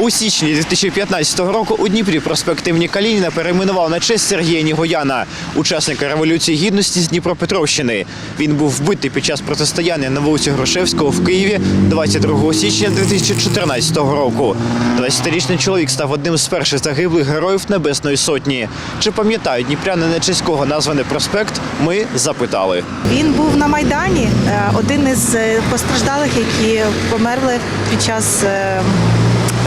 У січні 2015 року у Дніпрі проспект імені Калініна перейменував на честь Сергія Нігояна, учасника Революції Гідності з Дніпропетровщини. Він був вбитий під час протистояння на вулиці Грушевського в Києві 22 січня 2014 року. 20-річний чоловік став одним з перших загиблих героїв Небесної Сотні. Чи пам'ятають дніпряни на честь кого названий проспект? Ми запитали. Він був на Майдані, е, один із е, постраждалих, які померли під час е,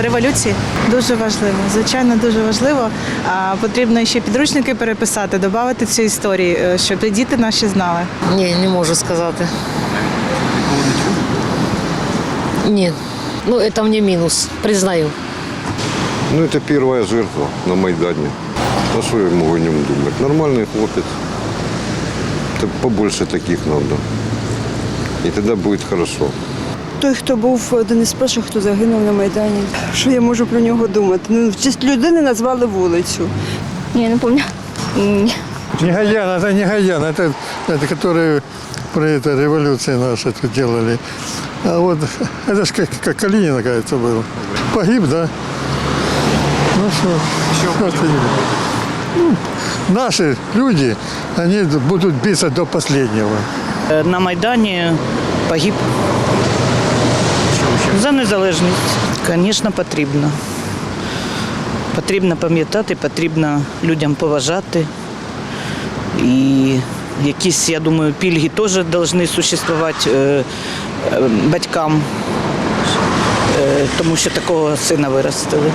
революції. Дуже важливо, звичайно, дуже важливо. А Потрібно ще підручники переписати, додати цю історію, е, щоб діти наші знали. Ні, не можу сказати. Ні. Ну, це мені мінус, признаю. Ну, это первая жертва на Майдане. А что я могу о нем думать? Нормальный хлопец. Побольше таких надо. И тогда будет хорошо Той, хто був один із перших, хто загинув на Майдані. Що я можу про нього думати? Ну, в честь людини назвали вулицю. Ні, не пам'ятаю. Ні. Негаян, это Негаян, это, это которые про это революции наши тут делали. А вот это же как, как Калинин, кажется, был. Погиб, да? Ну что? что ты? Ну, наши люди, они будут биться до последнего. на Майдані погиб. за незалежність. Звісно, потрібно. Потрібно пам'ятати, потрібно людям поважати. І якісь, я думаю, пільги теж повинні существувати е, е, батькам, е, тому що такого сина виростили.